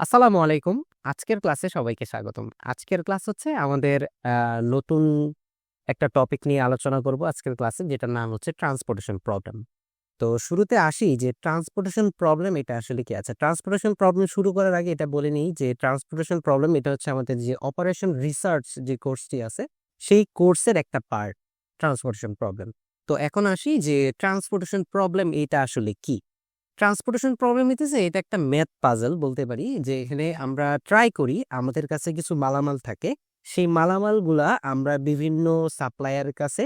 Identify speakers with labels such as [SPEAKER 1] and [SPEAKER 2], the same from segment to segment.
[SPEAKER 1] আসসালামু আলাইকুম। আজকের ক্লাসে সবাইকে স্বাগতম। আজকের ক্লাস হচ্ছে আমাদের নতুন একটা টপিক নিয়ে আলোচনা করব আজকের ক্লাসে, যেটার নাম হচ্ছে ট্রান্সপোর্টেশন প্রবলেম। তো শুরুতে আসি যে ট্রান্সপোর্টেশন প্রবলেম এটা আসলে কি? আছে ট্রান্সপোর্টেশন প্রবলেম শুরু করার আগে এটা বলে নিই যে ট্রান্সপোর্টেশন প্রবলেম এটা হচ্ছে আমাদের যে অপারেশন রিসার্চ যে কোর্সটি আছে, সেই কোর্সের একটা পার্ট ট্রান্সপোর্টেশন প্রবলেম। তো এখন আসি যে ট্রান্সপোর্টেশন প্রবলেম এটা আসলে কি? ট্রান্সপোর্টেশন প্রবলেম হইতেছে, এটা একটা ম্যাথ পাজল বলতে পারি, যে এখানে আমরা ট্রাই করি, আমাদের কাছে কিছু মালামাল থাকে। সেই মালামালগুলা আমরা বিভিন্ন সাপ্লায়ার কাছে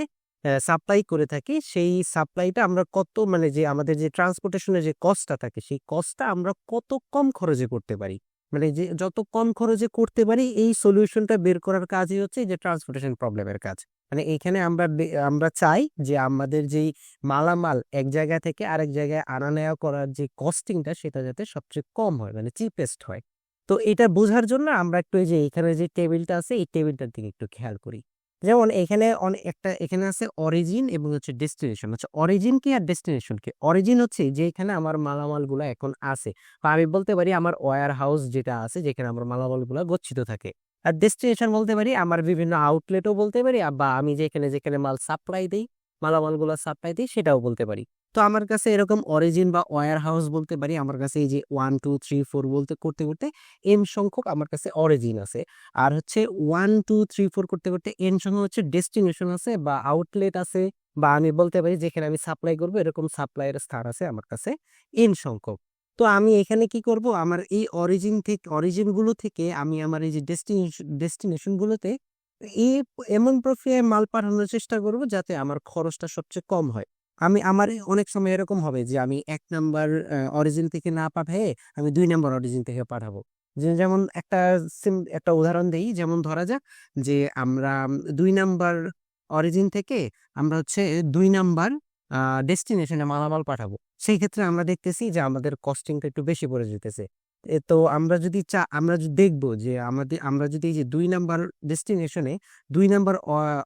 [SPEAKER 1] সাপ্লাই করে থাকি। সেই সাপ্লাইটা আমরা কত মানে যে আমাদের যে ট্রান্সপোর্টেশনের যে কস্টটা থাকে, সেই কস্টটা আমরা কত কম খরচে করতে পারি। মানে যে যত কম খরচে করতে পারি, এই সলিউশনটা বের করার কাজই হচ্ছে যে ট্রান্সপোর্টেশন প্রবলেমের কাজ। মানে এখানে আমরা আমরা চাই যে আমাদের যেই মালামাল এক জায়গা থেকে আরেক জায়গায় আনা নেওয়া করার যে কস্টিংটা সেটা যাতে সবচেয়ে কম হয় মানে চিপেস্ট হয়। তো এটা বোঝার জন্য আমরা একটু যে এখানে যে টেবিলটা আছে, এই টেবিলটার দিকে একটু খেয়াল করি। যেমন এখানে অনেক একটা, এখানে আছে অরিজিন এবং হচ্ছে ডেস্টিনেশন হচ্ছে অরিজিন কি আর ডেস্টিনেশন কি? অরিজিন হচ্ছে যে এখানে আমার মালামালগুলো এখন আছে। বা আমি বলতে পারি আমার ওয়ার হাউস যেটা আছে, যেখানে আমার মালামালগুলো গচ্ছিত থাকে। আর ডেস্টিনেশন বলতে পারি, আমার বিভিন্ন আউটলেটও বলতে পারি বা আমি যেখানে যেখানে মাল সাপ্লাই দিই, মালামালগুলো সাপ্লাই দিই, সেটাও বলতে পারি। তো আমার কাছে এরকম অরিজিন বা ওয়ার হাউস বলতে পারি, আমার কাছে এই যে ওয়ান টু থ্রি ফোর বলতে, করতে করতে এম সংখ্যক আমার কাছে অরিজিন আছে। আর হচ্ছে ওয়ান টু থ্রি ফোর করতে করতে এন সংখ্যক হচ্ছে ডেস্টিনেশন আছে বা আউটলেট আছে, বা আমি বলতে পারি যেখানে আমি সাপ্লাই করব, এরকম সাপ্লাইয়ের স্থান আছে আমার কাছে এন সংখ্যক। তো আমি এখানে কি করব? আমার এই অরিজিন থেকে অরিজিনগুলো থেকে আমি আমার এই যে ডেস্টিনেশন ডেস্টিনেশন গুলোতে এই এমন প্রক্রিয়ায় মাল পাঠানোর চেষ্টা করব যাতে আমার খরচটা সবচেয়ে কম হয়। আমি আমার অনেক সময় এরকম হবে যে আমি এক নাম্বার অরিজিন থেকে না পাঠিয়ে আমি দুই নাম্বার অরিজিন থেকে পাঠাবো। যেমন একটা একটা উদাহরণ দেই, যেমন ধরা যাক যে আমরা দুই নাম্বার অরিজিন থেকে আমরা হচ্ছে দুই নাম্বার ডেস্টিনেশনে মালামাল পাঠাবো। সেই ক্ষেত্রে আমরা দেখতেছি যে আমাদের কস্টিংটা একটু বেশি পড়ে যেতেছে। তো আমরা যদি চা, আমরা যদি দেখব যে আমাদের, আমরা যদি যে দুই নাম্বার ডেস্টিনেশনে দুই নাম্বার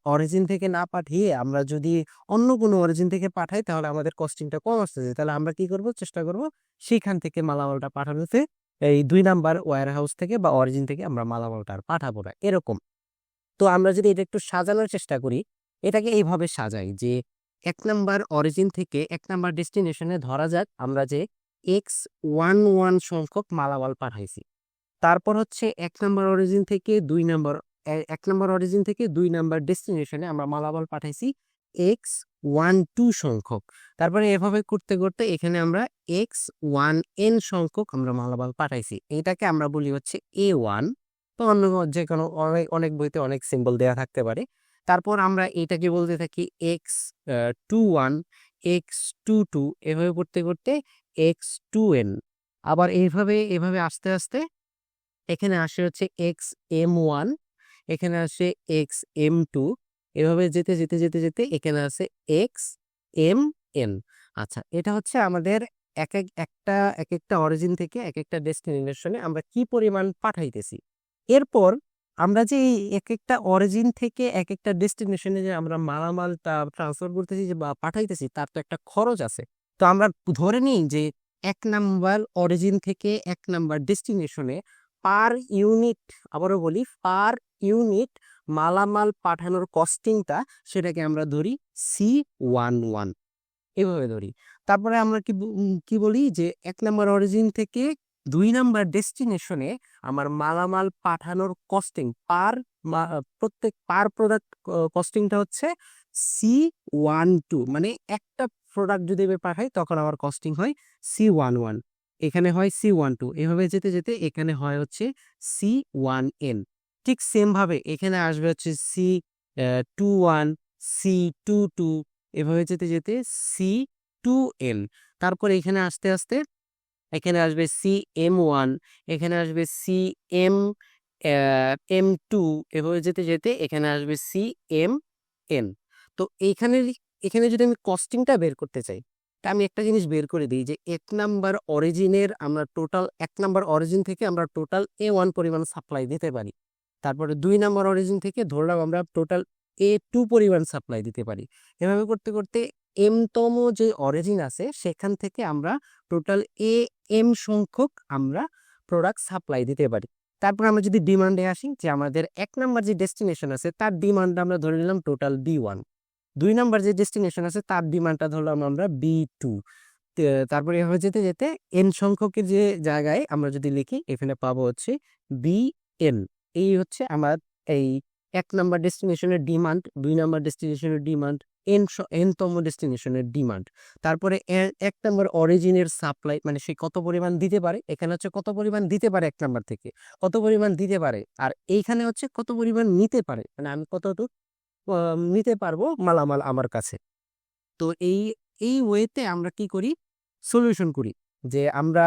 [SPEAKER 1] অরিজিন থেকে না পাঠিয়ে আমরা যদি অন্য কোনো অরিজিন থেকে পাঠাই, তাহলে আমাদের কস্টিংটা কম আসতেছে। তাহলে আমরা কি করব? চেষ্টা করব সেখান থেকে মালামালটা পাঠানোতে এই দুই নাম্বার ওয়্যার হাউস থেকে বা অরিজিন থেকে আমরা মালামালটা আর পাঠাবো না। এরকম। তো আমরা যদি এটা একটু সাজানোর চেষ্টা করি, এটাকে এইভাবে সাজাই যে এক নাম্বার অরিজিন থেকে এক নাম্বার ডেস্টিনেশনে ধরা যাক, আমরা যে এক্স ওয়ান ওয়ান সংখ্যক মালামাল পাঠাইছি। তারপর হচ্ছে এক নাম্বার অরিজিন থেকে দুই নাম্বার এক নাম্বার অরিজিন থেকে দুই নাম্বার ডেস্টিনেশনে আমরা মালামাল পাঠাইছি এক্স ওয়ান টু সংখ্যক। তারপরে এভাবে করতে করতে এখানে আমরা এক্স ওয়ান এন সংখ্যক আমরা মালামাল পাঠাইছি। এটাকে আমরা বলি হচ্ছে এ ওয়ান তো অন্য যে কোনো অনেক অনেক বইতে অনেক সিম্বল দেওয়া থাকতে পারে। তারপর আমরা এটাকে বলতে থাকি X two one X two two এভাবে করতে করতে এক্স টু এন আবার এইভাবে এভাবে আস্তে আস্তে এখানে আসে হচ্ছে এক্স এম ওয়ান এখানে আসে এক্স এম টু এভাবে যেতে যেতে যেতে যেতে এখানে আসে এক্স এম এন আচ্ছা এটা হচ্ছে আমাদের এক এক, একটা এক একটা অরিজিন থেকে এক একটা ডেস্টিনেশনে আমরা কি পরিমাণ পাঠাইতেছি। এরপর আমরা যে এই এক একটা অরিজিন থেকে এক একটা ডেস্টিনেশনে যে আমরা মালামালটা ট্রান্সফার করতেছি যে বা পাঠাইতেছি, তার তো একটা খরচ আছে। তো আমরা ধরে নিই যে এক নাম্বার অরিজিন থেকে এক নাম্বার ডেস্টিনেশনে পার ইউনিট আবারও বলি পার ইউনিট মালামাল পাঠানোর কস্টিংটা সেটাকে আমরা ধরি সি ওয়ান ওয়ান এভাবে ধরি। তারপরে আমরা কি কি বলি যে এক নাম্বার অরিজিন থেকে দুই নাম্বার ডেস্টিনেশনে আমার মালামাল পাঠানোর কস্টিং পার প্রত্যেক পার প্রোডাক্ট কস্টিংটা হচ্ছে সি ওয়ান টু। মানে একটা প্রোডাক্ট যদি আমি পাঠাই, তখন আমার কস্টিং হয় সি ওয়ান ওয়ান। এখানে হয় সি ওয়ান টু। এভাবে যেতে যেতে এখানে হয় হচ্ছে সি ওয়ান এন। ঠিক সেমভাবে এখানে আসবে হচ্ছে C two one, C two two. এভাবে যেতে যেতে সি টু এন। তারপর এখানে আস্তে আস্তে এখানে আসবে সি এম ওয়ান এখানে আসবে সি এম এম টু এভাবে যেতে যেতে এখানে আসবে সি এম এন তো এইখানে এখানে যদি আমি কস্টিংটা বের করতে চাই, তা আমি একটা জিনিস বের করে দিই যে এক নাম্বার অরিজিনের আমরা টোটাল এক নাম্বার অরিজিন থেকে আমরা টোটাল এ ওয়ান পরিমাণ সাপ্লাই দিতে পারি। তারপরে দুই নাম্বার অরিজিন থেকে ধরলাম আমরা টোটাল এ টু পরিমাণ সাপ্লাই দিতে পারি। এভাবে করতে করতে এম তম যে অরিজিন আছে, সেখান থেকে আমরা টোটাল এ এম সংখ্যক আমরা প্রোডাক্ট সাপ্লাই দিতে পারি। তারপর আমরা যদি ডিমান্ডে আসি, যে আমাদের এক নাম্বার যে ডেস্টিনেশন আছে, তার ডিমান্ড আমরা ধরে নিলাম টোটাল বি ওয়ান দুই নাম্বার যে ডেস্টিনেশন আছে, তার ডিমান্ডটা ধরলাম আমরা বি টু তারপরে এভাবে যেতে যেতে এন সংখ্যকের যে জায়গায় আমরা যদি লিখি, এখানে পাবো হচ্ছে বি এন এই হচ্ছে আমার এই এক নাম্বার ডেস্টিনেশনের ডিমান্ড দুই নাম্বার ডেস্টিনেশনের ডিমান্ড এন এনতম ডেস্টিনেশনের ডিমান্ড তারপরে এক নম্বর অরিজিনের সাপ্লাই মানে সে কত পরিমাণ দিতে পারে? এখানে হচ্ছে কত পরিমাণ দিতে পারে এক নম্বর থেকে? কত পরিমাণ দিতে পারে? আর এইখানে হচ্ছে কত পরিমাণ নিতে পারে? মানে আমি কতটুকু নিতে পারব মালামাল আমার কাছে। তো এই এই ওয়েতে আমরা কি করি? সলিউশন করি। যে আমরা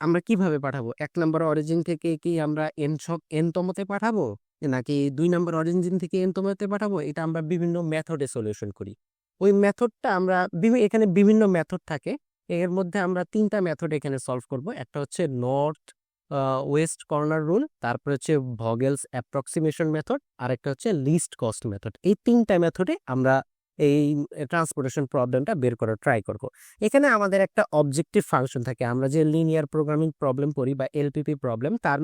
[SPEAKER 1] আমরা কীভাবে পাঠাবো? এক নম্বর অরিজিন থেকে কি আমরা এন সব এন তমতে পাঠাবো? নাকি দুই নম্বর অরিজিন থেকে এন তমতে পাঠাবো, এটা আমরা বিভিন্ন মেথডে সলিউশন করি। ওই মেথডটা আমরা এখানে বিভিন্ন মেথড থাকে। এর মধ্যে আমরা তিনটা মেথড এখানে সলভ করব। একটা হচ্ছে নর্থ ওয়েস্ট কর্নার রুল তারপরে হচ্ছে ভগেলস অ্যাপ্রক্সিমেশন মেথড আর একটা হচ্ছে লিস্ট কস্ট মেথড এই তিনটা মেথডে আমরা এই ট্রান্সপোর্টেশন প্রবলেমটা বের করার ট্রাই করব। এখানে আমাদের একটা অবজেক্টিভ ফাংশন থাকে। আমরা যে লিনিয়ার প্রোগ্রামিং প্রবলেম করি বা এলপিপি প্রবলেম তার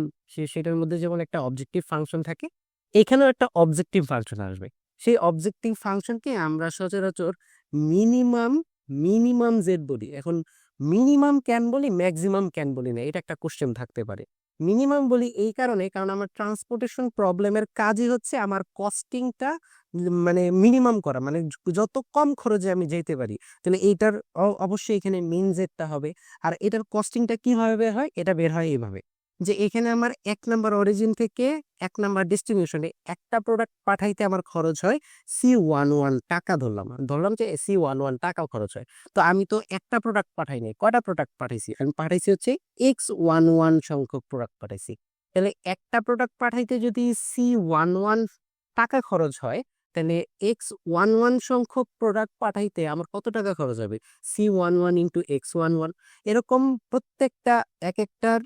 [SPEAKER 1] সেটার মধ্যে যেমন একটা অবজেক্টিভ ফাংশন থাকে, এখানেও একটা অবজেক্টিভ ফাংশন আসবে। সেই অবজেক্টিভ ফাংশনকে আমরা সচরাচর মিনিমাম মিনিমাম জেড বলি। এখন মিনিমাম ক্যান বলি ম্যাক্সিমাম ক্যান বলি না, এটা একটা কোশ্চেন থাকতে পারে। মিনিমাম বলি এই কারণে, কারণ আমার ট্রান্সপোর্টেশন প্রবলেমের কাজই হচ্ছে আমার কস্টিংটা মানে মিনিমাম করা মানে যত কম খরচে আমি যেতে পারি, তাহলে এইটার অবশ্যই এখানে মেন জেটটা হবে। আর এটার কস্টিংটা কীভাবে বের হয়? এটা বের হয় এইভাবে। যে এখানে আমার এক নাম্বার অরিজিন থেকে এক নাম্বার ডেস্টিনেশনে একটা প্রোডাক্ট পাঠাইতে আমার খরচ হয় সি ওয়ান ওয়ান টাকা ধরলাম। ধরলাম যে সি ওয়ান ওয়ান টাকা খরচ হয়। তো আমি তো একটা প্রোডাক্ট পাঠাই নাই, কয়টা প্রোডাক্ট পাঠাইছি? আমি পাঠাইছি হচ্ছে এক্স ওয়ান ওয়ান সংখ্যক প্রোডাক্ট পাঠাইছি। তাহলে একটা প্রোডাক্ট পাঠাইতে যদি সি ওয়ান ওয়ান টাকা খরচ হয় তাহলে এক্স ওয়ান ওয়ান সংখ্যক প্রোডাক্ট পাঠাইতে আমার কত টাকা খরচ হবে? C one one into X one one. এরকম প্রত্যেকটা এক একটার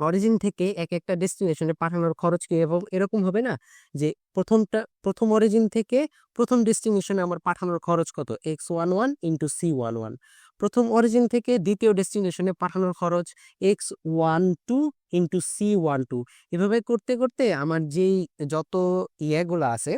[SPEAKER 1] অরিজিন থেকে এক একটা ডেস্টিনেশনে পাঠানোর খরচ কি এবং, এরকম হবে না? যে প্রথমটা, প্রথম অরিজিন থেকে প্রথম ডেস্টিনেশনে আমার পাঠানোর খরচ কত? X one one into C one one. প্রথম অরিজিন থেকে দ্বিতীয় ডেস্টিনেশনে পাঠানোর খরচ X one two into C one two. এভাবে করতে করতে আমার যেই যত ইয়েগুলো আছে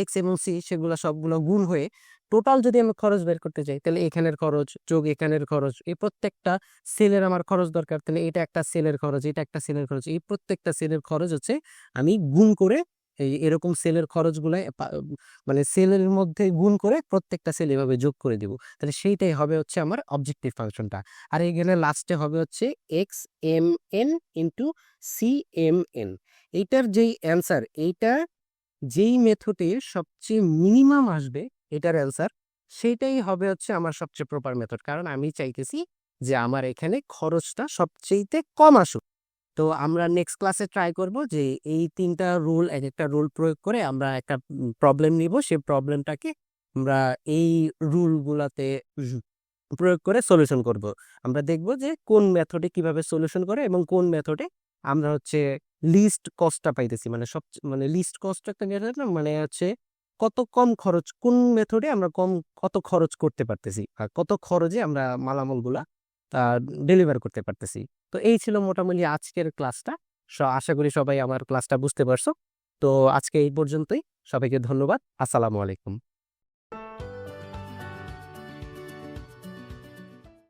[SPEAKER 1] এক্স এবং সি সেগুলো সবগুলো গুণ হয়ে টোটাল যদি আমি খরচ বের করতে চাই তাহলে এখানের খরচ, যোগ এখানের খরচ, এই প্রত্যেকটা সেলের আমার খরচ দরকার। তাহলে এটা একটা সেলের খরচ, এটা একটা সেলের খরচ, এই প্রত্যেকটা সেলের খরচ হচ্ছে আমি গুণ করে এই এরকম সেলের খরচগুলো মানে সেলের মধ্যে গুণ করে প্রত্যেকটা সেল এভাবে যোগ করে দিব। তাহলে সেইটাই হবে হচ্ছে আমার অবজেক্টিভ ফাংশনটা। আর এখানে লাস্টে হবে হচ্ছে X M N into C M N এইটার যেই অ্যান্সার এইটা যেই মেথডে সবচেয়ে মিনিমাম আসবে এটার অ্যান্সার সেটাই হবে হচ্ছে আমার সবচেয়ে প্রপার মেথড কারণ আমি চাইতেছি যে আমার এখানে খরচটা সবচেয়েতে কম আসুক। তো আমরা নেক্সট ক্লাসে ট্রাই করব যে এই তিনটা রুল এক একটা রুল প্রয়োগ করে আমরা একটা প্রবলেম নিব। সেই প্রবলেমটাকে আমরা এই রুলগুলাতে প্রয়োগ করে সলিউশন করব। আমরা দেখব যে কোন মেথডে কীভাবে সলিউশন করে এবং কোন মেথডে আমরা হচ্ছে লিস্ট কস্টটা পাইতেছি। মানে সব মানে লিস্ট কস্ট একটা না মানে হচ্ছে কত কম খরচ, কোন মেথডে আমরা কম, কত খরচ করতে পারতেছি আর কত খরচে আমরা মালামালগুলা ডেলিভার করতে পারতেছি। তো এই ছিল মোটামুটি আজকের ক্লাসটা আশা করি সবাই আমার ক্লাসটা বুঝতে পারছ। তো আজকে এই পর্যন্তই। সবাইকে ধন্যবাদ। আসসালামু আলাইকুম।